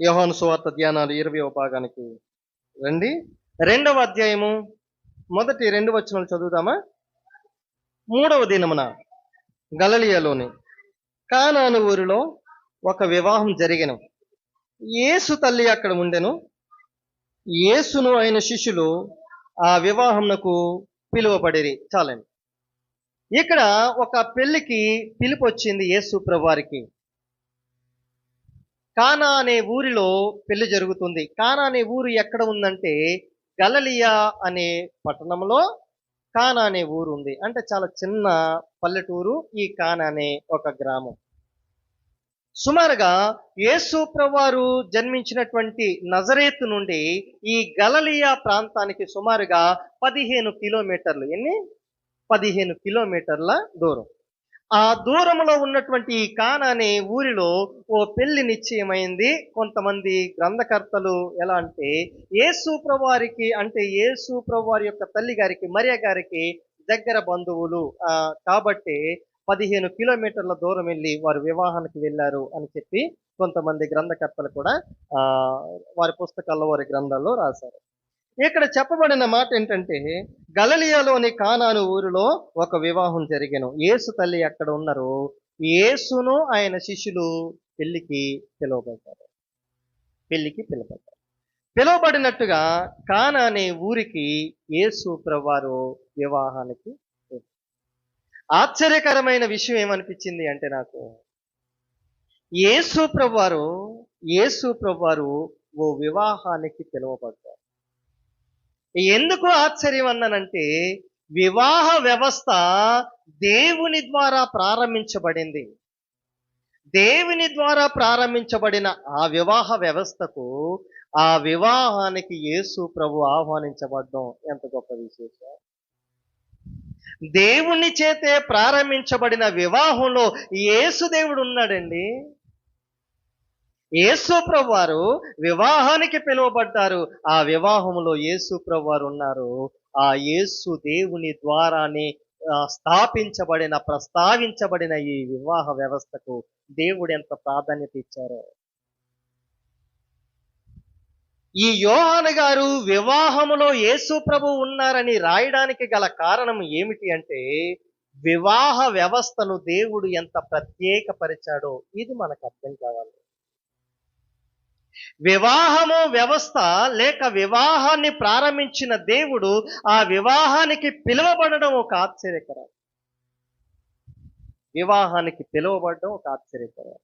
యోహాను సువార్త ధ్యానాలు ఇరవై భాగానికి రండి. రెండవ అధ్యాయము మొదటి రెండు వచనాలు చదువుదామా? మూడవ దినమున గలలియలోని కానాను ఊరిలో ఒక వివాహం జరిగిన. యేసు తల్లి అక్కడ ఉండెను. యేసును ఆయన శిష్యులు ఆ వివాహంనకు పిలువబడిరి. చాలండి. ఇక్కడ ఒక పెళ్ళికి పిలుపు వచ్చింది యేసు ప్రభువారికి. కానా అనే ఊరిలో పెళ్ళి జరుగుతుంది. కానా అనే ఊరు ఎక్కడ ఉందంటే గలలియా అనే పట్టణంలో కానా అనే ఊరు ఉంది. అంటే చాలా చిన్న పల్లెటూరు ఈ కానా అనే ఒక గ్రామం. సుమారుగా యేసు జన్మించినటువంటి నజరేత్ నుండి ఈ గలలియా ప్రాంతానికి సుమారుగా పదిహేను కిలోమీటర్లు. ఎన్ని? పదిహేను కిలోమీటర్ల దూరం. ఆ దూరంలో ఉన్నటువంటి కాన అనే ఊరిలో ఓ పెళ్ళి నిశ్చయమైంది. కొంతమంది గ్రంథకర్తలు ఎలా అంటే యేసు ప్రభువారికి అంటే యేసు ప్రభువారి యొక్క తల్లి గారికి మరియ గారికి దగ్గర బంధువులు. కాబట్టి పదిహేను కిలోమీటర్ల దూరం వెళ్ళి వారు వివాహానికి వెళ్ళారు అని చెప్పి కొంతమంది గ్రంథకర్తలు కూడా వారి పుస్తకాల్లో వారి గ్రంథాల్లో రాశారు. ఇక్కడ చెప్పబడిన మాట ఏంటంటే గలలియాలోని కానాను ఊరిలో ఒక వివాహం జరిగాను. ఏసు తల్లి అక్కడ ఉన్నారు ఏసును ఆయన శిష్యులు పెళ్ళికి పిలువబడ్డారు. పెళ్ళికి పిలువబడ్డారు. పిలువబడినట్టుగా కానా అనే ఊరికి యేసు ప్రభువారు వివాహానికి ఆశ్చర్యకరమైన విషయం ఏమనిపించింది అంటే నాకు యేసు ప్రవ్వారు యేసు ప్రవ్వారు ఓ వివాహానికి పిలువబడ్డారు. ఎందుకు ఆశ్చర్యం అన్నానంటే వివాహ వ్యవస్థ దేవుని ద్వారా ప్రారంభించబడింది. దేవుని ద్వారా ప్రారంభించబడిన ఆ వివాహ వ్యవస్థకు ఆ వివాహానికి యేసు ప్రభు ఆహ్వానించబడడం ఎంత గొప్ప విశేషం. దేవుని చేతే ప్రారంభించబడిన వివాహంలో యేసు దేవుడు ఉన్నాడండి. యేసు ప్రభు వారు వివాహానికి పిలువబడ్డారు. ఆ వివాహంలో యేసు వారు ఉన్నారు. ఆ యేసు దేవుని ద్వారానే స్థాపించబడిన ప్రస్తావించబడిన ఈ వివాహ వ్యవస్థకు దేవుడు ఎంత ప్రాధాన్యత ఇచ్చారో. ఈ యోహాను గారు వివాహములో యేసు ప్రభు ఉన్నారని రాయడానికి గల కారణం ఏమిటి అంటే వివాహ వ్యవస్థను దేవుడు ఎంత ప్రత్యేకపరిచాడో. ఇది మనకు అర్థం కావాలి. వివాహము వ్యవస్థ లేక వివాహాన్ని ప్రారంభించిన దేవుడు ఆ వివాహానికి పిలువబడడం ఒక ఆశ్చర్యకరం. వివాహానికి పిలువబడడం ఒక ఆశ్చర్యకరం.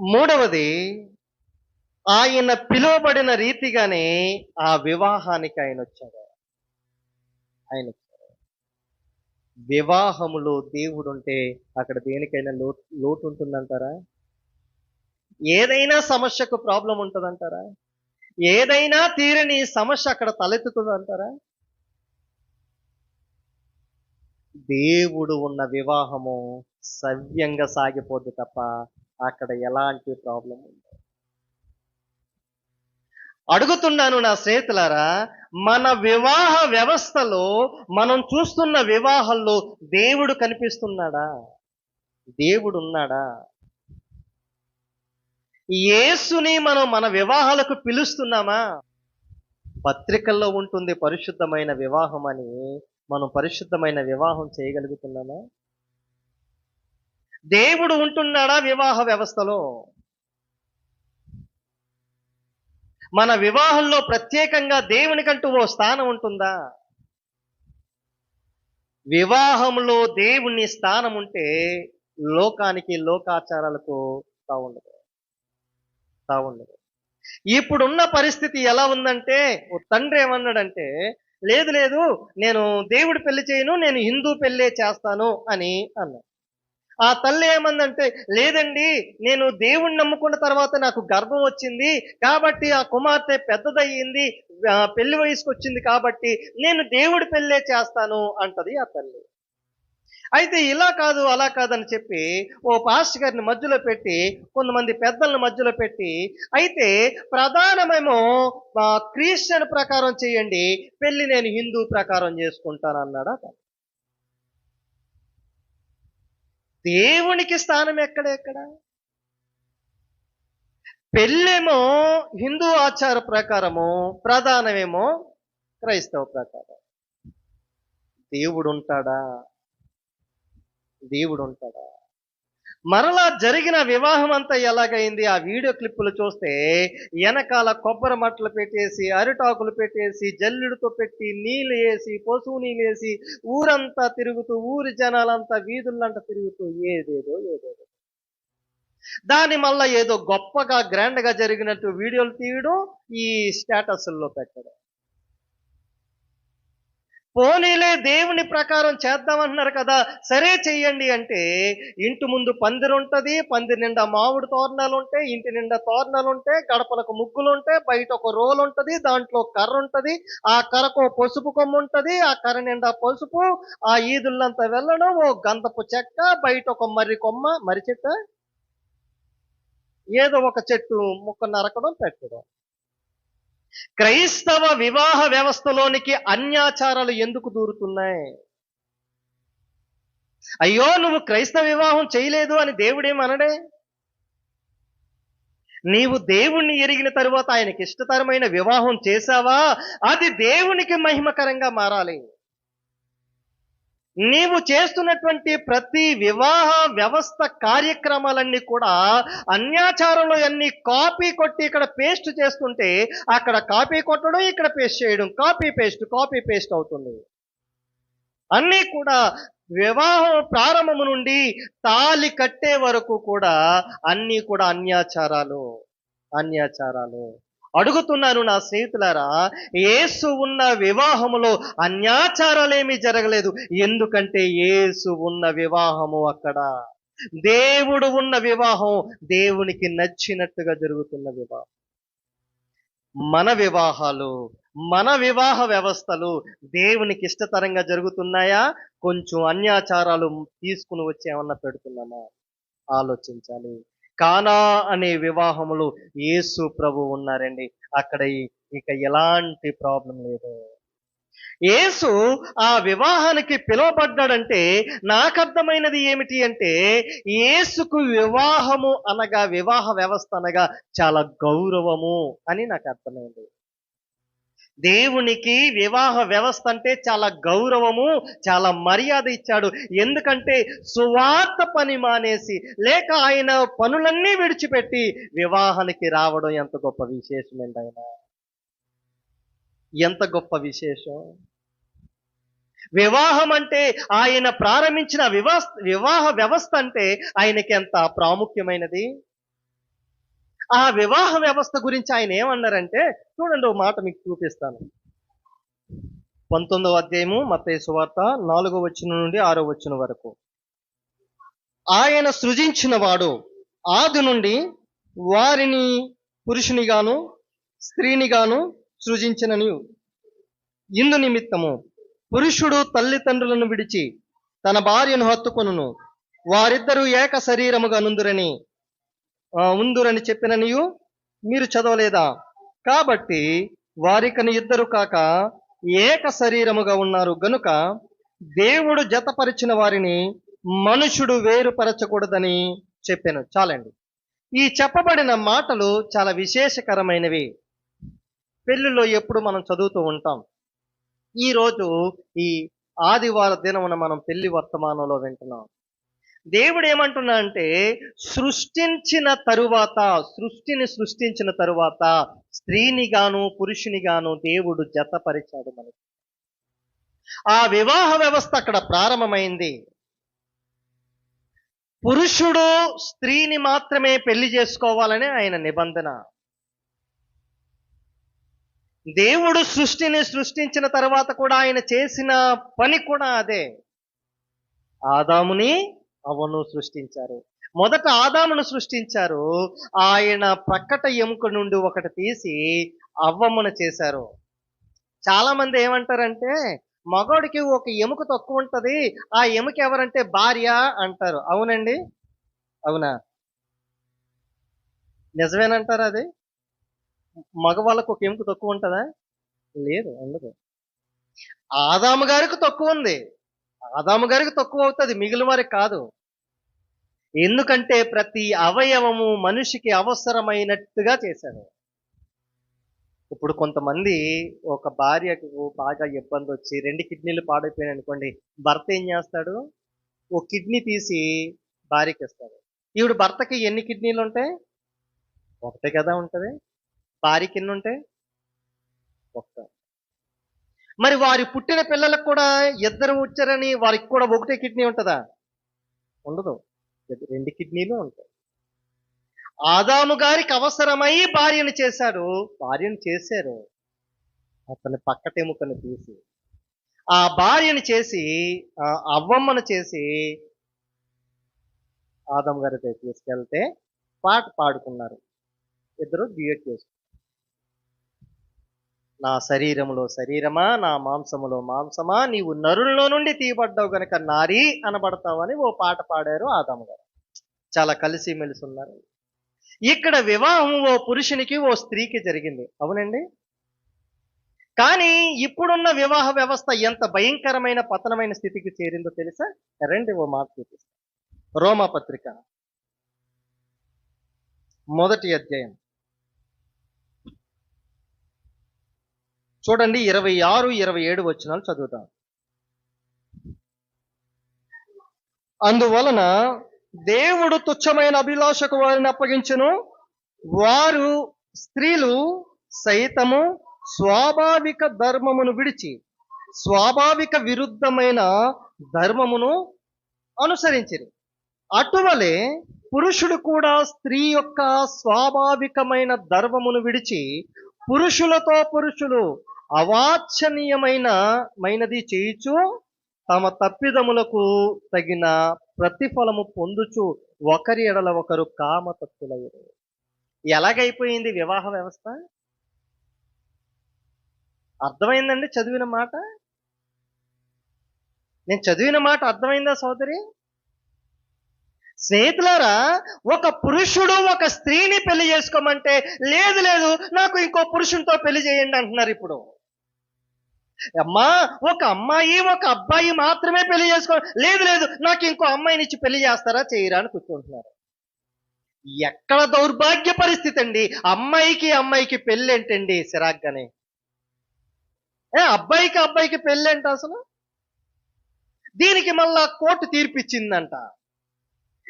మూడవది ఆయన పిలువబడిన రీతిగానే ఆ వివాహానికి ఆయన వచ్చాడు. ఆయన వచ్చాడు. వివాహములో దేవుడు ఉంటే అక్కడ దేనికైనా లోటు లోటు ఉంటుందంటారా? ఏదైనా సమస్యకు ప్రాబ్లం ఉంటుందంటారా? ఏదైనా తీరని సమస్య అక్కడ తలెత్తుతుందంటారా? దేవుడు ఉన్న వివాహము సవ్యంగా సాగిపోద్ది తప్ప అక్కడ ఎలాంటి ప్రాబ్లం ఉండదు. అడుగుతున్నాను నా స్నేహితులారా మన వివాహ వ్యవస్థలో మనం చూస్తున్న వివాహంలో దేవుడు కనిపిస్తున్నాడా? దేవుడు ఉన్నాడా యేసుని మనం మన వివాహాలకు పిలుస్తున్నామా? పత్రికల్లో ఉంటుంది పరిశుద్ధమైన వివాహం అని. మనం పరిశుద్ధమైన వివాహం చేయగలుగుతున్నామా? దేవుడు ఉంటున్నాడా వివాహ వ్యవస్థలో? మన వివాహంలో ప్రత్యేకంగా దేవునికంటూ ఓ స్థానం ఉంటుందా? వివాహంలో దేవుని స్థానం ఉంటే లోకానికి లోకాచారాలకు తావుండదు ఉన్నది ఇప్పుడున్న పరిస్థితి ఎలా ఉందంటే ఓ తండ్రి ఏమన్నాడంటే లేదు లేదు నేను దేవుడి పెళ్ళి చేయను నేను హిందూ పెళ్ళే చేస్తాను అని అన్నాడు. ఆ తల్లి ఏమందంటే లేదండి నేను దేవుణ్ణి నమ్ముకున్న తర్వాత నాకు గర్భం వచ్చింది కాబట్టి ఆ కుమార్తె పెద్దదయ్యింది ఆ, పెళ్ళి వయసుకు వచ్చింది కాబట్టి నేను దేవుడి పెళ్ళే చేస్తాను అంటది ఆ తల్లి. అయితే ఇలా కాదు అలా కాదని చెప్పి ఓ పాస్టర్ గారిని మధ్యలో పెట్టి కొంతమంది పెద్దలను మధ్యలో పెట్టి అయితే ప్రధానమేమో క్రిస్టియన్ ప్రకారం చేయండి పెళ్ళి నేను హిందూ ప్రకారం చేసుకుంటాను అన్నాడు అతను దేవునికి స్థానం ఎక్కడ ఎక్కడ? పెళ్ళేమో హిందూ ఆచార ప్రకారము ప్రధానమేమో క్రైస్తవ ప్రకారం. దేవుడు ఉంటాడా దేవుడు ఉంటాడా మరలా జరిగిన వివాహం అంతా ఎలాగైంది? ఆ వీడియో క్లిప్పులు చూస్తే వెనకాల కొబ్బరి మట్టలు పెట్టేసి అరిటాకులు పెట్టేసి జల్లుడితో పెట్టి నీళ్ళు వేసి పశువు నీళ్ళు వేసి ఊరంతా తిరుగుతూ ఊరి జనాలంతా వీధులంతా తిరుగుతూ ఏదేదో ఏదేదో. దాని మళ్ళా ఏదో గొప్పగా గ్రాండ్గా జరిగినట్టు వీడియోలు తీయడం ఈ స్టేటస్ల్లో పెట్టడం. పోనీలే దేవుని ప్రకారం చేద్దామంటున్నారు కదా సరే చెయ్యండి అంటే ఇంటి ముందు పందిరి ఉంటది పందిరి నిండా మామిడి తోరణాలు ఉంటాయి ఇంటి నిండా తోరణాలు ఉంటాయి గడపలకు ముగ్గులు ఉంటాయి బయట ఒక రోల్ ఉంటది దాంట్లో కర్ర ఉంటది ఆ కర్రకు పసుపు కొమ్ము ఉంటది ఆ కర్ర నిండా పసుపు ఆ ఈదుల్లంతా వెళ్ళడం ఓ గంధపు చెక్క బయట ఒక మర్రి కొమ్మ మర్రి చెట్ట ఏదో ఒక చెట్టు ముక్క నరకడం పెట్టడం. క్రైస్తవ వివాహ వ్యవస్థలోనికి అన్యాచారాలు ఎందుకు దూరుతున్నాయి? అయ్యో నువ్వు క్రైస్తవ వివాహం చేయలేదు అని దేవుడేమనడే? నీవు దేవుణ్ణి ఎరిగిన తరువాత ఆయనకి ఇష్టతరమైన వివాహం చేశావా? అది దేవునికి మహిమకరంగా మారాలి. నీవు చేస్తున్నటువంటి ప్రతి వివాహ వ్యవస్థ కార్యక్రమాలన్నీ కూడా అన్యాచారంలో అన్ని కాపీ కొట్టి ఇక్కడ పేస్ట్ చేస్తుంటే అక్కడ కాపీ కొట్టడం ఇక్కడ పేస్ట్ చేయడం కాపీ పేస్ట్ కాపీ పేస్ట్ అవుతుంది. అన్నీ కూడా వివాహం ప్రారంభము నుండి తాలి కట్టే వరకు కూడా అన్నీ కూడా అన్యాచారాలు అన్యాచారాలు. అడుగుతున్నాను నా స్నేహితులారా ఏసు ఉన్న వివాహములో అన్యాచారాలేమీ జరగలేదు. ఎందుకంటే ఏసు ఉన్న వివాహము అక్కడ. దేవుడు ఉన్న వివాహం దేవునికి నచ్చినట్టుగా జరుగుతున్న వివాహం. మన వివాహాలు మన వివాహ వ్యవస్థలు దేవునికి ఇష్టతరంగా జరుగుతున్నాయా? కొంచెం అన్యాచారాలు తీసుకుని వచ్చి ఏమన్నా పెడుతున్నామా? ఆలోచించాలి. కానా అనే వివాహములు యేసు ప్రభు ఉన్నారండి. అక్కడ ఇక ఎలాంటి ప్రాబ్లం లేదు. యేసు ఆ వివాహానికి పిలువబడ్డాడంటే నాకు అర్థమైనది ఏమిటి అంటే యేసుకు వివాహము అనగా వివాహ వ్యవస్థ అనగా చాలా గౌరవము అని నాకు అర్థమైంది. దేవునికి వివాహ వ్యవస్థ అంటే చాలా గౌరవము చాలా మర్యాద ఇచ్చాడు. ఎందుకంటే సువార్త పని మానేసి లేక ఆయన పనులన్నీ విడిచిపెట్టి వివాహానికి రావడం ఎంత గొప్ప విశేషమండి ఆయన ఎంత గొప్ప విశేషం? వివాహం అంటే ఆయన ప్రారంభించిన వివాహ వివాహ వ్యవస్థ అంటే ఆయనకి ఎంత ప్రాముఖ్యమైనది? ఆ వివాహ వ్యవస్థ గురించి ఆయన ఏమన్నారంటే చూడండి ఒక మాట మీకు చూపిస్తాను. పంతొమ్మిదవ అధ్యాయము మత్తయి సువార్త నాలుగో వచ్చిన నుండి ఆరో వచ్చిన వరకు. ఆయన సృజించిన వాడు ఆది నుండి వారిని పురుషునిగాను స్త్రీనిగాను సృజించినని ఇందు నిమిత్తము పురుషుడు తల్లిదండ్రులను విడిచి తన భార్యను హత్తుకొనును. వారిద్దరూ ఏక శరీరముగా నుందురని ఉందురని ఉందురని చెప్పిననియు మీరు చదవలేదా? కాబట్టి వారికని ఇద్దరు కాక ఏక శరీరముగా ఉన్నారు. గనుక దేవుడు జతపరిచిన వారిని మనుషుడు వేరుపరచకూడదని చెప్పాను. చాలండి. ఈ చెప్పబడిన మాటలు చాలా విశేషకరమైనవి. పెళ్ళిలో ఎప్పుడు మనం చదువుతూ ఉంటాం. ఈ రోజు ఈ ఆదివార దినమున మనం పెళ్ళి వర్తమానంలో వింటున్నాం. దేవుడు ఏమంటున్నా అంటే సృష్టించిన తరువాత సృష్టిని సృష్టించిన తరువాత స్త్రీని గాను పురుషుని గాను దేవుడు జతపరిచాడు మనకి. ఆ వివాహ వ్యవస్థ అక్కడ ప్రారంభమైంది. పురుషుడు స్త్రీని మాత్రమే పెళ్ళి చేసుకోవాలని ఆయన నిబంధన. దేవుడు సృష్టిని సృష్టించిన తర్వాత కూడా ఆయన చేసిన పని కూడా అదే. ఆదాముని అవను సృష్టించారు. మొదట ఆదామును సృష్టించారు. ఆయన ప్రక్కట ఎముక నుండి ఒకటి తీసి అవ్వమ్మను చేశారు. చాలా మంది ఏమంటారంటే మగోడికి ఒక ఎముక తక్కువ ఉంటుంది ఆ ఎముక ఎవరంటే భార్య అంటారు. అవునండి? అవునా? నిజమేనంటారా అది? మగవాళ్ళకు ఒక ఎముక తక్కువ ఉంటుందా? లేదు ఉండదు. ఆదాము గారికి తక్కువ ఉంది. ఆదాము గారికి తక్కువ అవుతుంది మిగిలిన వారికి కాదు. ఎందుకంటే ప్రతి అవయవము మనిషికి అవసరమైనట్టుగా చేశాడు. ఇప్పుడు కొంతమంది ఒక భార్యకు బాగా ఇబ్బంది వచ్చి రెండు కిడ్నీలు పాడైపోయినాయి అనుకోండి భర్త ఏం చేస్తాడు? ఓ కిడ్నీ తీసి భార్యకి ఇస్తాడు ఈవిడ భర్తకి ఎన్ని కిడ్నీలు ఉంటాయి? ఒకటే కదా ఉంటుంది. భార్యకి ఎన్ని ఉంటాయి? ఒక్క. మరి వారి పుట్టిన పిల్లలకు కూడా ఇద్దరు వచ్చారని వారికి కూడా ఒకటే కిడ్నీ ఉంటుందా? ఉండదు. రెండు కిడ్నీలు ఉంటాయి. ఆదాము గారికి అవసరమై భార్యను చేశాడు. భార్యను చేశారు. అతని పక్కటెముకను తీసి ఆ భార్యను చేసి ఆ అవ్వమ్మను చేసి ఆదం గారి తీసుకెళ్తే పాట పాడుకున్నారు. ఇద్దరు డ్యూయట్ చేసుకున్నారు నా శరీరములో శరీరమా నా మాంసములో మాంసమా నీవు నరుల్లో నుండి తీయబడ్డావు గనక నారి అనబడతావని ఓ పాట పాడారు ఆదాము గారు. చాలా కలిసి మెలిసి ఉన్నారు ఇక్కడ వివాహం ఓ పురుషునికి ఓ స్త్రీకి జరిగింది. అవునండి? కానీ ఇప్పుడున్న వివాహ వ్యవస్థ ఎంత భయంకరమైన పతనమైన స్థితికి చేరిందో తెలుసా? రండి ఓ మాట చూపిస్తా రోమా పత్రిక మొదటి అధ్యాయం. చూడండి ఇరవై ఆరు ఇరవై ఏడు వచ్చినాలు చదువుతాం అందువలన దేవుడు తుచ్చమైన అభిలాషకు వారిని అప్పగించును. వారు స్త్రీలు సైతము స్వాభావిక ధర్మమును విడిచి స్వాభావిక విరుద్ధమైన ధర్మమును అనుసరించరు. అటువలే పురుషుడు కూడా స్త్రీ యొక్క స్వాభావికమైన ధర్మమును విడిచి పురుషులతో పురుషులు అవాచ్ఛనీయమైన మైనది చేయుచు తమ తప్పిదములకు తగిన ప్రతిఫలము పొందుచు ఒకరి ఎడల ఒకరు కామతత్తులయ్యారు. ఎలాగైపోయింది వివాహ వ్యవస్థ? అర్థమైందండి చదివిన మాట? నేను చదివిన మాట అర్థమైందా సోదరి? స్నేహితులారా ఒక పురుషుడు ఒక స్త్రీని పెళ్ళి చేసుకోమంటే లేదు లేదు నాకు ఇంకో పురుషునితో పెళ్ళి చేయండి అంటున్నారు ఇప్పుడు. అమ్మా ఒక అమ్మాయి ఒక అబ్బాయి మాత్రమే పెళ్ళి చేసుకో లేదు లేదు నాకు ఇంకో అమ్మాయిని ఇచ్చి పెళ్ళి చేస్తారా చేయరా అని కూర్చుంటున్నారు. ఎక్కడ దౌర్భాగ్య పరిస్థితి అండి? అమ్మాయికి అమ్మాయికి పెళ్ళి ఏంటండి సిరాగ్గానే. ఏ అబ్బాయికి అబ్బాయికి పెళ్ళి ఏంట అసలు? దీనికి మళ్ళా కోర్టు తీర్పిచ్చిందంట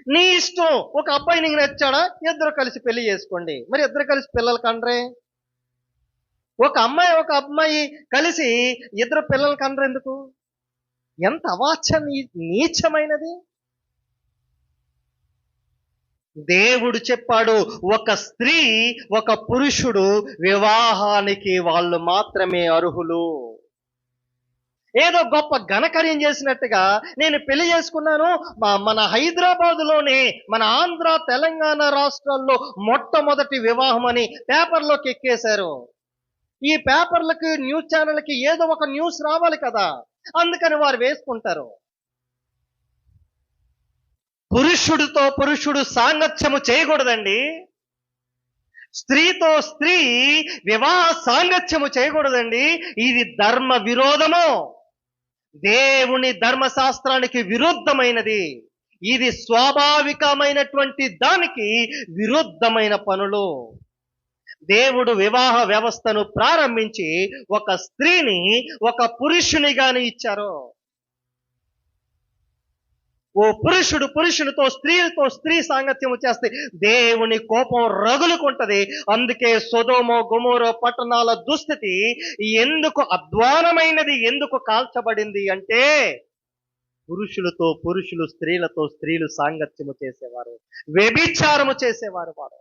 నీ ఇష్టం. ఒక అబ్బాయి నీకు నచ్చాడా? ఇద్దరు కలిసి పెళ్ళి చేసుకోండి. మరి ఇద్దరు కలిసి పిల్లలు కండ్రే ఒక అమ్మాయి ఒక అమ్మాయి కలిసి ఇద్దరు పిల్లలు కండ్రు ఎందుకు? ఎంత అవాచ నీచమైనది. దేవుడు చెప్పాడు ఒక స్త్రీ ఒక పురుషుడు వివాహానికి వాళ్ళు మాత్రమే అర్హులు. ఏదో గొప్ప ఘనకార్యం చేసినట్టుగా నేను పెళ్ళి చేసుకున్నాను. మా- మన హైదరాబాదులోనే మన ఆంధ్ర తెలంగాణ రాష్ట్రాల్లో మొట్టమొదటి వివాహం అని పేపర్లోకి ఎక్కేశారు. ఈ పేపర్లకి న్యూస్ ఛానల్కి ఏదో ఒక న్యూస్ రావాలి కదా. అందుకని వారు వేసుకుంటారు. పురుషుడితో పురుషుడు సాంగత్యము చేయకూడదండి. స్త్రీతో స్త్రీ వివాహ సాంగత్యము చేయకూడదండి. ఇది ధర్మ విరోధము. దేవుని ధర్మశాస్త్రానికి విరుద్ధమైనది. ఇది స్వాభావికమైనటువంటి దానికి విరుద్ధమైన పనులు. దేవుడు వివాహ వ్యవస్థను ప్రారంభించి ఒక స్త్రీని ఒక పురుషునిగాని ఇచ్చారు. ఓ పురుషుడు పురుషునితో స్త్రీలతో స్త్రీ సాంగత్యం చేస్తే దేవుని కోపం రగులుకుంటది. అందుకే సుధోమో గుమోరో పట్టణాల దుస్థితి ఎందుకు అధ్వానమైనది ఎందుకు కాల్చబడింది అంటే పురుషులతో పురుషులు స్త్రీలతో స్త్రీలు సాంగత్యము చేసేవారు వ్యభిచారము చేసేవారు వారు.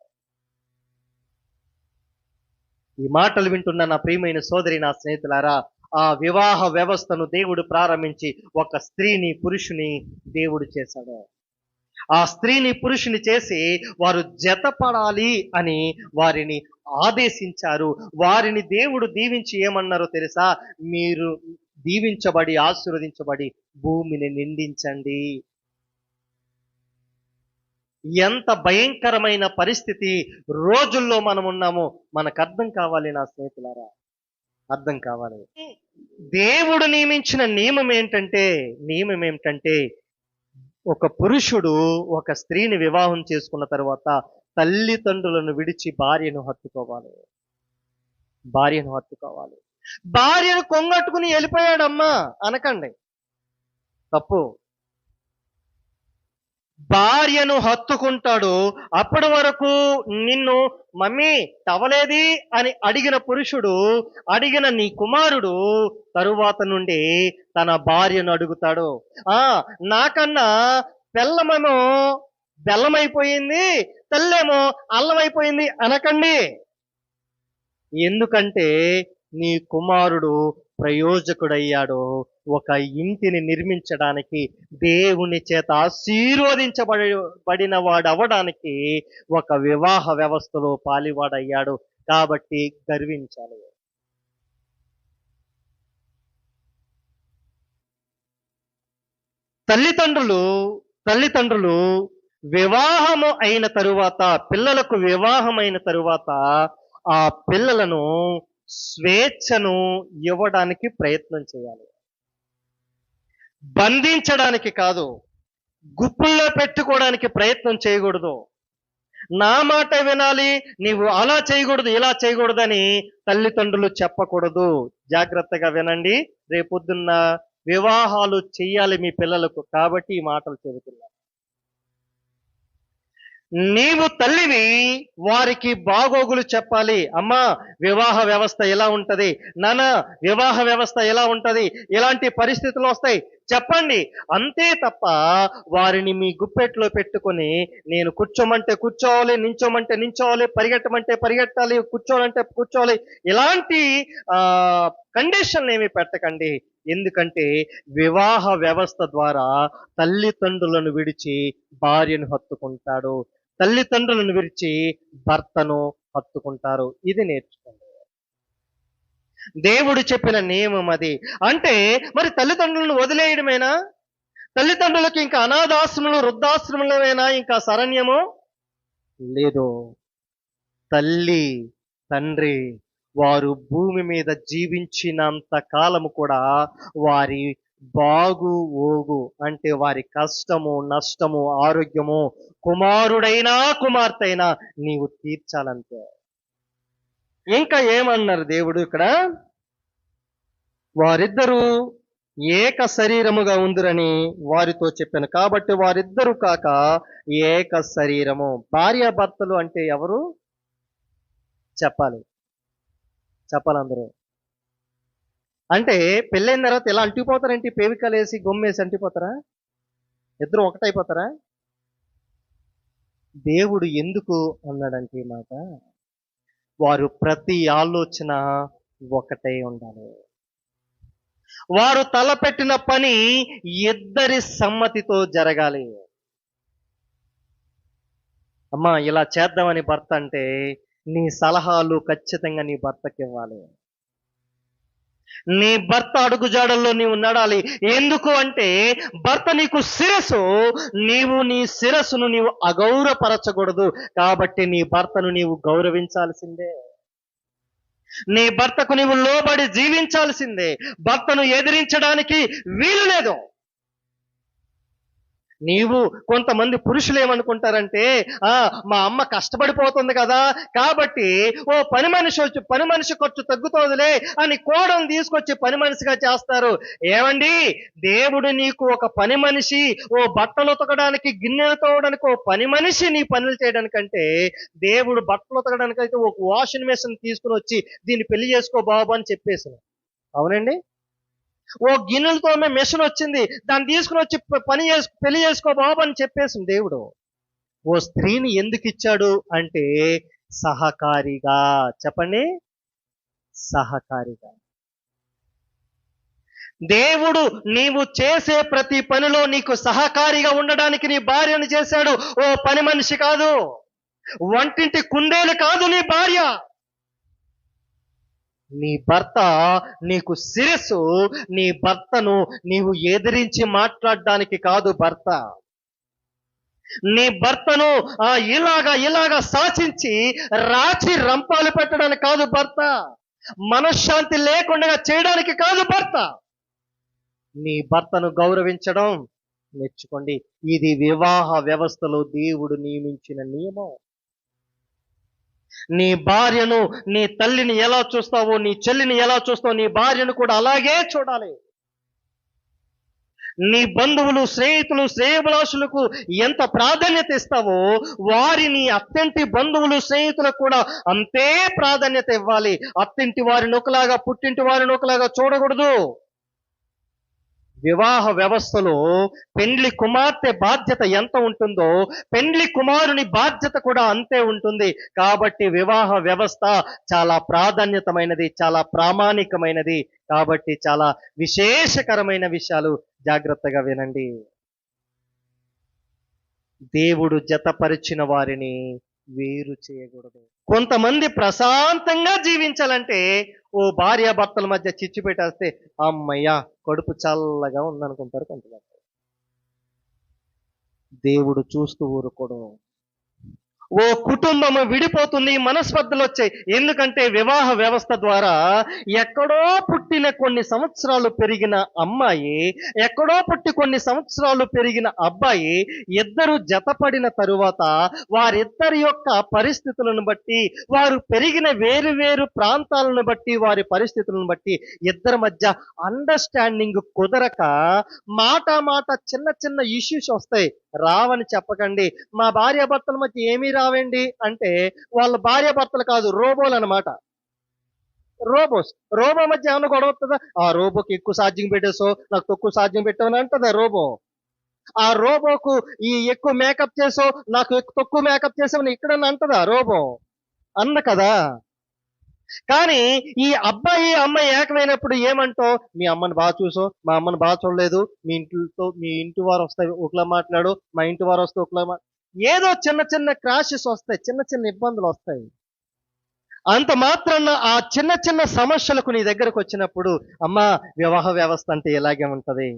ఈ మాటలు వింటున్న నా ప్రియమైన సోదరి నా స్నేహితులారా ఆ వివాహ వ్యవస్థను దేవుడు ప్రారంభించి ఒక స్త్రీని పురుషుని దేవుడు చేశాడు. ఆ స్త్రీని పురుషుని చేసి వారు జతపడాలి అని వారిని ఆదేశించారు. వారిని దేవుడు దీవించి ఏమన్నారో తెలుసా? మీరు దీవించబడి ఆశీర్వదించబడి భూమిని నిందించండి ఎంత భయంకరమైన పరిస్థితి రోజుల్లో మనం ఉన్నామో మనకు అర్థం కావాలి నా స్నేహితులారా. అర్థం కావాలి. దేవుడు నియమించిన నియమం ఏంటంటే నియమం ఏమిటంటే ఒక పురుషుడు ఒక స్త్రీని వివాహం చేసుకున్న తర్వాత తల్లిదండ్రులను విడిచి భార్యను హత్తుకోవాలి. భార్యను హత్తుకోవాలి. భార్యను కొంగట్టుకుని వెళ్ళిపోయాడమ్మా అనకండి. తప్పు. భార్యను హత్తుకుంటాడు అప్పటి వరకు నిన్ను మమ్మీ తవలేది? అని అడిగిన పురుషుడు అడిగిన నీ కుమారుడు తరువాత నుండి తన భార్యను అడుగుతాడు ఆ నాకన్నా బెల్లమేమో బెల్లమైపోయింది తెల్లేమో అల్లమైపోయింది అనకండి. ఎందుకంటే నీ కుమారుడు ప్రయోజకుడయ్యాడు. ఒక ఇంటిని నిర్మించడానికి దేవుని చేత ఆశీర్వదించబడిన వాడు అవ్వడానికి ఒక వివాహ వ్యవస్థలో పాలివాడయ్యాడు కాబట్టి గర్వించాలి. తల్లిదండ్రులు తల్లిదండ్రులు వివాహము అయిన తరువాత పిల్లలకు వివాహమైన తరువాత ఆ పిల్లలను స్వేచ్ఛను ఇవ్వడానికి ప్రయత్నం చేయాలి. బంధించడానికి కాదు గుప్పుల్లో పెట్టుకోవడానికి ప్రయత్నం చేయకూడదు. నా మాట వినాలి నీవు అలా చేయకూడదు ఇలా చేయకూడదని తల్లిదండ్రులు చెప్పకూడదు. జాగ్రత్తగా వినండి. రేపొద్దున్న వివాహాలు చేయాలి మీ పిల్లలకు. కాబట్టి ఈ మాటలు చెబుతున్నాను నీవు తల్లివి వారికి బాగోగులు చెప్పాలి. అమ్మా వివాహ వ్యవస్థ ఎలా ఉంటుంది? నాన్న వివాహ వ్యవస్థ ఎలా ఉంటుంది? ఇలాంటి పరిస్థితులు వస్తాయి. చెప్పండి. అంతే తప్ప వారిని మీ గుప్పెట్లో పెట్టుకొని నేను కూర్చోమంటే కూర్చోవాలి నించోమంటే నించోవాలి పరిగెట్టమంటే పరిగెట్టాలి కూర్చోవాలంటే కూర్చోవాలి. ఇలాంటి కండిషన్ కండిషన్లు ఏమి పెట్టకండి. ఎందుకంటే వివాహ వ్యవస్థ ద్వారా తల్లిదండ్రులను విడిచి భార్యను హత్తుకుంటాడు. తల్లిదండ్రులను విరిచి భర్తను హత్తుకుంటారు. ఇది నేర్చుకోండి. దేవుడు చెప్పిన నియమం అది. అంటే మరి తల్లిదండ్రులను వదిలేయడమేనా? తల్లిదండ్రులకు ఇంకా అనాథాశ్రములు వృద్ధాశ్రములమేనా ఇంకా శరణ్యము లేదు. తల్లి తండ్రి వారు భూమి మీద జీవించినంత కాలము కూడా వారి బాగు ఓగు అంటే వారి కష్టము నష్టము ఆరోగ్యము కుమారుడైనా కుమార్తె అయినా నీవు తీర్చాలంతే. ఇంకా ఏమన్నారు దేవుడు ఇక్కడ? వారిద్దరూ ఏక శరీరముగా ఉందిరని వారితో చెప్పాను. కాబట్టి వారిద్దరు కాక ఏక శరీరము. భార్యాభర్తలు అంటే ఎవరు? చెప్పాలి. చెప్పాలి అందరూ. అంటే పెళ్ళైన తర్వాత ఎలా అంటిపోతారంటే? పేవికలు వేసి గొమ్మేసి అంటిపోతారా? ఇద్దరు ఒకటైపోతారా? దేవుడు ఎందుకు అన్నాడంటే ఈ మాట? వారు ప్రతి ఆలోచన ఒకటే ఉండాలి. వారు తలపెట్టిన పని ఇద్దరి సమ్మతితో జరగాలి. అమ్మా ఇలా చేద్దామని భర్త అంటే నీ సలహాలు ఖచ్చితంగా నీ భర్తకి ఇవ్వాలి నీ భర్త అడుగుజాడల్లో నీవు నడాలి. ఎందుకు అంటే భర్త నీకు శిరస్సు నీవు నీ శిరస్సును నీవు అగౌరవపరచకూడదు. కాబట్టి నీ భర్తను నీవు గౌరవించాల్సిందే. నీ భర్తకు నీవు లోబడి జీవించాల్సిందే. భర్తను ఎదిరించడానికి వీలు లేదు. నీవు కొంతమంది పురుషులు ఏమనుకుంటారంటే ఆ మా అమ్మ కష్టపడిపోతుంది కదా కాబట్టి ఓ పని మనిషి వచ్చి పని మనిషి ఖర్చు తగ్గుతోందిలే అని కోడను తీసుకొచ్చి పని మనిషిగా చేస్తారు. ఏమండి? దేవుడు నీకు ఒక పని మనిషి ఓ బట్టలు ఉతకడానికి గిన్నెలు తోవడానికి ఓ పని మనిషి నీ పనులు చేయడానికంటే దేవుడు బట్టలు ఉతకడానికి అయితే ఒక వాషింగ్ మెషిన్ తీసుకుని వచ్చి దీన్ని పెళ్ళి చేసుకో బాబు అని చెప్పేసిన అవునండి? ఓ గిన్నెలతో మెషిన్ వచ్చింది. దాన్ని తీసుకుని వచ్చి పని చేసు పెళ్ళి చేసుకో బాబు అని చెప్పేసింది దేవుడు. ఓ స్త్రీని ఎందుకు ఇచ్చాడు అంటే సహకారిగా. చెప్పండి. సహకారిగా. దేవుడు నీవు చేసే ప్రతి పనిలో నీకు సహకారిగా ఉండడానికి నీ భార్యను చేశాడు. ఓ పని మనిషి కాదు. వంటింటి కుందేలు కాదు నీ భార్య. నీ భర్త నీకు శిరస్సు నీ భర్తను నీవు ఎదిరించి మాట్లాడడానికి కాదు భర్త. నీ భర్తను ఆ ఇలాగా ఇలాగా శాసించి రాచి రంపాలు పెట్టడానికి కాదు భర్త. మనశ్శాంతి లేకుండా చేయడానికి కాదు భర్త. నీ భర్తను గౌరవించడం మెచ్చుకోండి ఇది వివాహ వ్యవస్థలో దేవుడు నియమించిన నియమం. నీ భార్యను నీ తల్లిని ఎలా చూస్తావో నీ చెల్లిని ఎలా చూస్తావో నీ భార్యను కూడా అలాగే చూడాలి. నీ బంధువులు స్నేహితులు శ్రేయభిలాషులకు ఎంత ప్రాధాన్యత ఇస్తావో వారిని అత్తింటి బంధువులు స్నేహితులకు కూడా అంతే ప్రాధాన్యత ఇవ్వాలి. అత్తింటి వారిని ఒకలాగా పుట్టింటి వారిని ఒకలాగా చూడకూడదు. వివాహ వ్యవస్థలో పెండ్లి కుమార్తె బాధ్యత ఎంత ఉంటుందో పెండ్లి కుమారుని బాధ్యత కూడా అంతే ఉంటుంది. కాబట్టి వివాహ వ్యవస్థ చాలా ప్రాధాన్యతమైనది చాలా ప్రామాణికమైనది. కాబట్టి చాలా విశేషకరమైన విషయాలు జాగ్రత్తగా వినండి. దేవుడు జతపరిచిన వారిని వేరు చేయకూడదు. కొంతమంది ప్రశాంతంగా జీవించాలంటే ఓ భార్య భర్తల మధ్య చిచ్చు పెట్టేస్తే అమ్మయ్యా కడుపు చల్లగా ఉందనుకుంటారు కొంతమంది. దేవుడు చూస్తూ ఊరుకోవడం ఓ కుటుంబం విడిపోతుంది మనస్పర్ధలు వచ్చాయి. ఎందుకంటే వివాహ వ్యవస్థ ద్వారా ఎక్కడో పుట్టిన కొన్ని సంవత్సరాలు పెరిగిన అమ్మాయి ఎక్కడో పుట్టి కొన్ని సంవత్సరాలు పెరిగిన అబ్బాయి ఇద్దరు జతపడిన తరువాత వారిద్దరి యొక్క పరిస్థితులను బట్టి వారు పెరిగిన వేరు వేరు ప్రాంతాలను బట్టి వారి పరిస్థితులను బట్టి ఇద్దరి మధ్య అండర్స్టాండింగ్ కుదరక మాట మాట చిన్న చిన్న ఇష్యూస్ వస్తాయి. రావని చెప్పకండి. మా భార్య భర్తల మధ్య ఏమీ రావండి? అంటే వాళ్ళ భార్య భర్తలు కాదు రోబోలు అన్నమాట. రోబోస్. రోబో మధ్య ఏమైనా గొడవ వస్తుందా ఆ రోబోకి ఎక్కువ సాధ్యం పెట్టేసో నాకు తక్కువ సాధ్యం పెట్టామని అంటదా రోబో? ఆ రోబోకు ఈ ఎక్కువ మేకప్ చేసో నాకు ఎక్కువ తక్కువ మేకప్ చేసామని ఇక్కడ అంటదా రోబో? అన్న కదా? కానీ ఈ అబ్బాయి అమ్మాయి ఏకమైనప్పుడు ఏమంటో మీ అమ్మని బాగా చూసో మా అమ్మని బాగా చూడలేదు మీ ఇంటితో మీ ఇంటి వారు వస్తే ఒకలా మాట్లాడు మా ఇంటి వారు వస్తే ఒకలా మా ఏదో చిన్న చిన్న క్రాషెస్ వస్తాయి చిన్న చిన్న ఇబ్బందులు వస్తాయి. అంత మాత్రాన ఆ చిన్న చిన్న సమస్యలకు నీ దగ్గరకు వచ్చినప్పుడు అమ్మ వివాహ వ్యవస్థ అంటే ఇలాగే ఉంటది.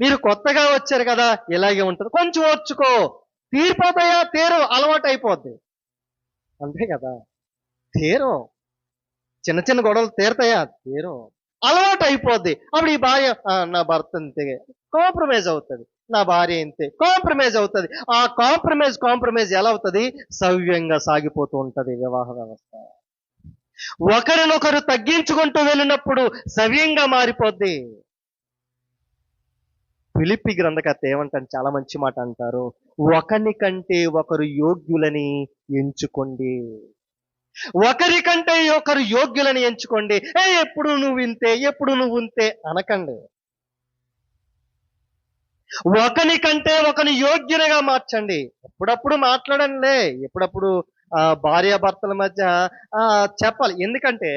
మీరు కొత్తగా వచ్చారు కదా ఇలాగే ఉంటది. కొంచెం వచ్చుకో తీరిపోతాయా? తీరు అలవాటు అయిపోద్ది అంతే కదా. తీరు చిన్న చిన్న గొడవలు తీరతాయా? తీరు. అలవాటు అయిపోద్ది. అప్పుడు ఈ భార్య "ఆ, నా భర్త అంతే. కాంప్రమైజ్ అవుతుంది. నా భార్య అంతే కాంప్రమైజ్ అవుతుంది. ఆ కాంప్రమైజ్ కాంప్రమైజ్ ఎలా అవుతుంది? సవ్యంగా సాగిపోతూ ఉంటుంది వివాహ వ్యవస్థ. ఒకరినొకరు తగ్గించుకుంటూ వెళ్ళినప్పుడు సవ్యంగా మారిపోద్ది. పిలిపి గ్రంథకర్త ఏమంటారు చాలా మంచి మాట అంటారు. ఒకరిని కంటే ఒకరు యోగ్యులని ఎంచుకోండి. ఒకరి కంటే ఒకరు యోగ్యులని ఎంచుకోండి. ఏ ఎప్పుడు నువ్వు ఇంతే ఎప్పుడు నువ్వు ఉంతే అనకండి. ఒకనికంటే ఒకని యోగ్యునిగా మార్చండి. ఎప్పుడప్పుడు మాట్లాడండి ఎప్పుడప్పుడు ఆ, భార్యాభర్తల మధ్య ఆ, చెప్పాలి. ఎందుకంటే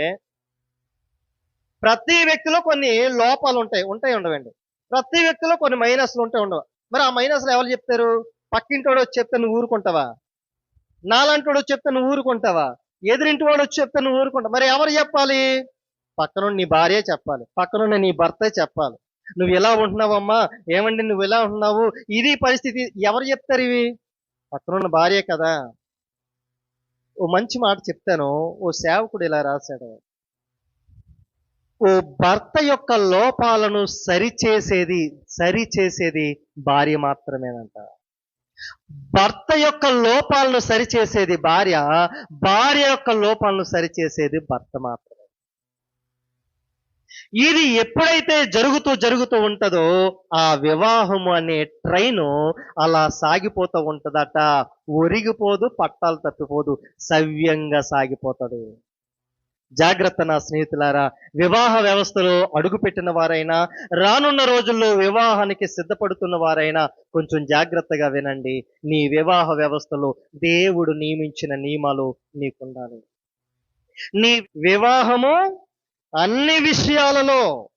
ప్రతి వ్యక్తిలో కొన్ని లోపాలు ఉంటాయి ఉంటాయి ఉండవండి. ప్రతి వ్యక్తిలో కొన్ని మైనస్లు ఉంటాయి ఉండవు. మరి ఆ మైనస్లు ఎవరు చెప్తారు? పక్కింటోడు వచ్చి చెప్తే నువ్వు ఊరుకుంటావా? నాలంటోడు వచ్చి చెప్తే నువ్వు ఊరుకుంటావా? ఎదురింటి వాడు వచ్చి చెప్తే నువ్వు ఊరుకుంటా. మరి ఎవరు చెప్పాలి? పక్కనున్న నీ భార్య చెప్పాలి. పక్కనున్న నీ భర్త చెప్పాలి. నువ్వు ఎలా ఉంటున్నావమ్మా? ఏమండి నువ్వు ఎలా ఉంటున్నావు? ఇది పరిస్థితి. ఎవరు చెప్తారు ఇవి? పక్కనున్న భార్య కదా. ఓ మంచి మాట చెప్తాను. ఓ సేవకుడు ఇలా రాశాడు. ఓ భర్త యొక్క లోపాలను సరిచేసేది సరిచేసేది భార్య మాత్రమేనంట. భర్త యొక్క లోపాలను సరిచేసేది భార్య భార్య యొక్క లోపాలను సరిచేసేది భర్త మాత్రమే. ఇది ఎప్పుడైతే జరుగుతూ జరుగుతూ ఉంటుందో ఆ వివాహము అనే ట్రైన్ అలా సాగిపోతూ ఉంటుందట. ఒరిగిపోదు పట్టాలు తప్పిపోదు. సవ్యంగా సాగిపోతుంది. జాగ్రత్త నా స్నేహితులారా? వివాహ వ్యవస్థలో అడుగుపెట్టిన వారైనా రానున్న రోజుల్లో వివాహానికి సిద్ధపడుతున్న వారైనా కొంచెం జాగ్రత్తగా వినండి. నీ వివాహ వ్యవస్థలో దేవుడు నియమించిన నియమాలు నీకుండాలి. నీ వివాహము అన్ని విషయాలలో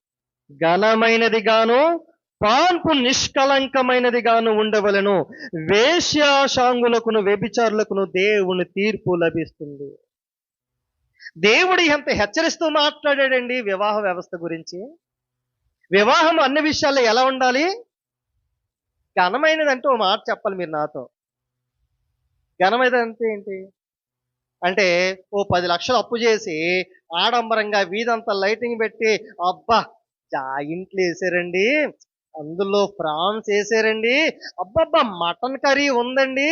ఘనమైనది గాను పాన్పు నిష్కలంకమైనది గాను ఉండవలను. వేశ్యాశాంగులకును వ్యభిచారులకును దేవుని తీర్పు లభిస్తుంది. దేవుడు ఎంత హెచ్చరిస్తూ మాట్లాడాడండి వివాహ వ్యవస్థ గురించి? వివాహం అన్ని విషయాల్లో ఎలా ఉండాలి? ఘనమైనదంటే ఓ మాట చెప్పాలి మీరు నాతో. ఘనమైనది అంటే ఏంటి? అంటే ఓ పది లక్షలు అప్పు చేసి ఆడంబరంగా వీధంతా లైటింగ్ పెట్టి అబ్బా జాయింట్లు ఇంట్లో వేసారండి అందులో ఫ్రాన్స్ వేసారండి అబ్బబ్బా మటన్ కర్రీ ఉందండి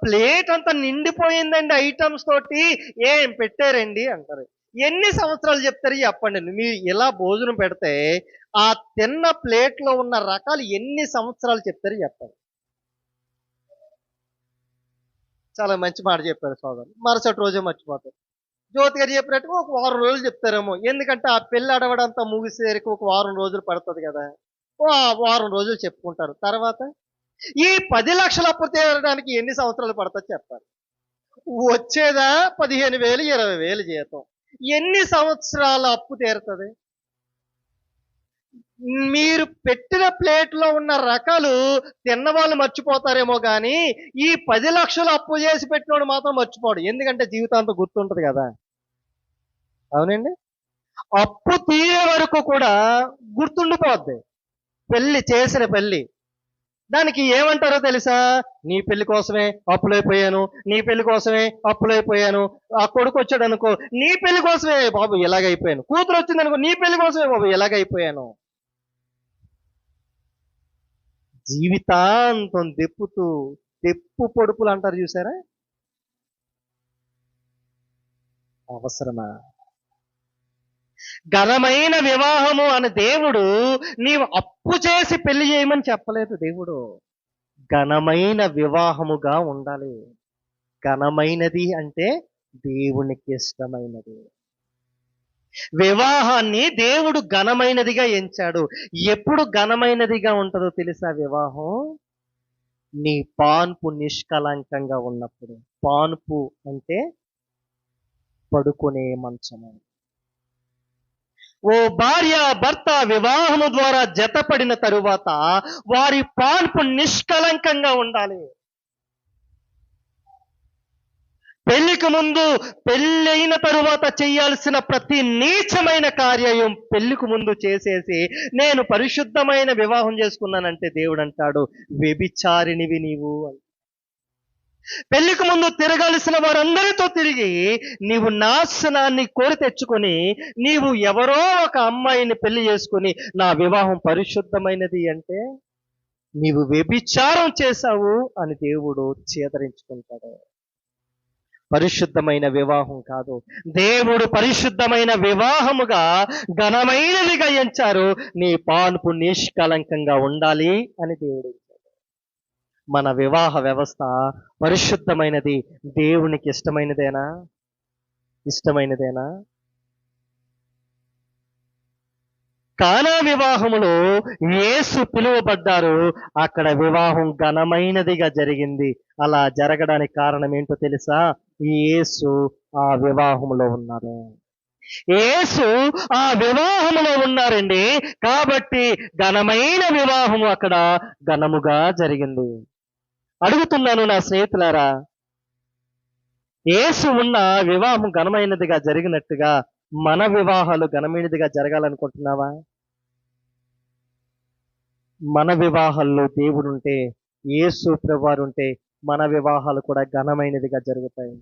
ప్లేట్ అంతా నిండిపోయిందండి ఐటమ్స్ తోటి. ఏం పెట్టారండి అంటారు. ఎన్ని సంవత్సరాలు చెప్తారు చెప్పండి మీరు ఇలా భోజనం పెడితే ఆ తిన్న ప్లేట్లో ఉన్న రకాలు ఎన్ని సంవత్సరాలు చెప్తారు చెప్పండి చాలా మంచి మాట చెప్పారు సోదరు మరుసటి రోజే మర్చిపోతారు. జ్యోతి గారు చెప్పినట్టుగా ఒక వారం రోజులు చెప్తారేమో. ఎందుకంటే ఆ పెళ్ళి అడవడంతా ముగిసేసరికి ఒక వారం రోజులు పడుతుంది కదా. ఓ ఆ వారం రోజులు చెప్పుకుంటారు. తర్వాత? ఈ పది లక్షల అప్పు తీరడానికి ఎన్ని సంవత్సరాలు పడుతుంది చెప్పాలి? వచ్చేదా పదిహేను వేలు ఇరవై వేలు జీతం. ఎన్ని సంవత్సరాల అప్పు తీరుతుంది? మీరు పెట్టిన ప్లేట్లో ఉన్న రకాలు తిన్నవాళ్ళు మర్చిపోతారేమో కానీ ఈ పది లక్షలు అప్పు చేసి పెట్టినోడు మాత్రం మర్చిపోడు. ఎందుకంటే జీవితాంతం గుర్తుంటుంది కదా. అవునండి? అప్పు తీరే వరకు కూడా గుర్తుండిపోద్ది. పెళ్ళి చేసిన పెళ్ళి. దానికి ఏమంటారో తెలుసా? నీ పెళ్ళి కోసమే అప్పులైపోయాను నీ పెళ్ళి కోసమే అప్పులైపోయాను. ఆ కొడుకు వచ్చాడు అనుకో నీ పెళ్ళి కోసమే బాబు ఎలాగైపోయాను. కూతురు వచ్చింది అనుకో నీ పెళ్ళి కోసమే బాబు ఎలాగైపోయాను. జీవితాంతం దెప్పుతూ దెప్పు పొడుపులు అంటారు చూసారా? అవసరమా? ఘనమైన వివాహము అని దేవుడు నీవు అప్పు చేసి పెళ్ళి చేయమని చెప్పలేదు దేవుడు. ఘనమైన వివాహముగా ఉండాలి. ఘనమైనది అంటే దేవునికి ఇష్టమైనది. వివాహాన్ని దేవుడు ఘనమైనదిగా ఎంచాడు. ఎప్పుడు ఘనమైనదిగా ఉంటుందో తెలుసా వివాహం? నీ పాన్పు నిష్కలంకంగా ఉన్నప్పుడు. పాన్పు అంటే పడుకునే మంచము. ఓ భార్య భర్త వివాహము ద్వారా జతపడిన తరువాత వారి పాల్పు నిష్కలంకంగా ఉండాలి. పెళ్ళికి ముందు పెళ్ళైన తరువాత చేయాల్సిన ప్రతి నీచమైన కార్యం పెళ్ళికి ముందు చేసేసి నేను పరిశుద్ధమైన వివాహం చేసుకున్నానంటే దేవుడు అంటాడు వ్యభిచారినివి నీవు అని పెళ్ళికి ముందు తిరగాల్సిన వారందరితో తిరిగి నీవు నాశనాన్ని కోరి తెచ్చుకొని నీవు ఎవరో ఒక అమ్మాయిని పెళ్ళి చేసుకుని నా వివాహం పరిశుద్ధమైనది అంటే నీవు వ్యభిచారం చేశావు అని దేవుడు చేదరించుకుంటాడు. పరిశుద్ధమైన వివాహం కాదు. దేవుడు పరిశుద్ధమైన వివాహముగా ఘనమైనదిగా ఎంచారు. నీ పాన్పు నిష్కలంకంగా ఉండాలి అని దేవుడు మన వివాహ వ్యవస్థ పరిశుద్ధమైనది. దేవునికి ఇష్టమైనదేనా? ఇష్టమైనదేనా? కానా వివాహములో యేసు పిలువబడ్డారు. అక్కడ వివాహం ఘనమైనదిగా జరిగింది. అలా జరగడానికి కారణం ఏంటో తెలుసా? యేసు ఆ వివాహములో ఉన్నారు. యేసు ఆ వివాహములో ఉన్నారండి. కాబట్టి ఘనమైన వివాహము అక్కడ ఘనముగా జరిగింది. అడుగుతున్నాను నా స్నేహితులారా ఏసు ఉన్న వివాహం ఘనమైనదిగా జరిగినట్టుగా మన వివాహాలు ఘనమైనదిగా జరగాలనుకుంటున్నావా? మన వివాహాల్లో దేవుడు ఉంటే యేసు ప్రభువారు ఉంటే మన వివాహాలు కూడా ఘనమైనదిగా జరుగుతాయి.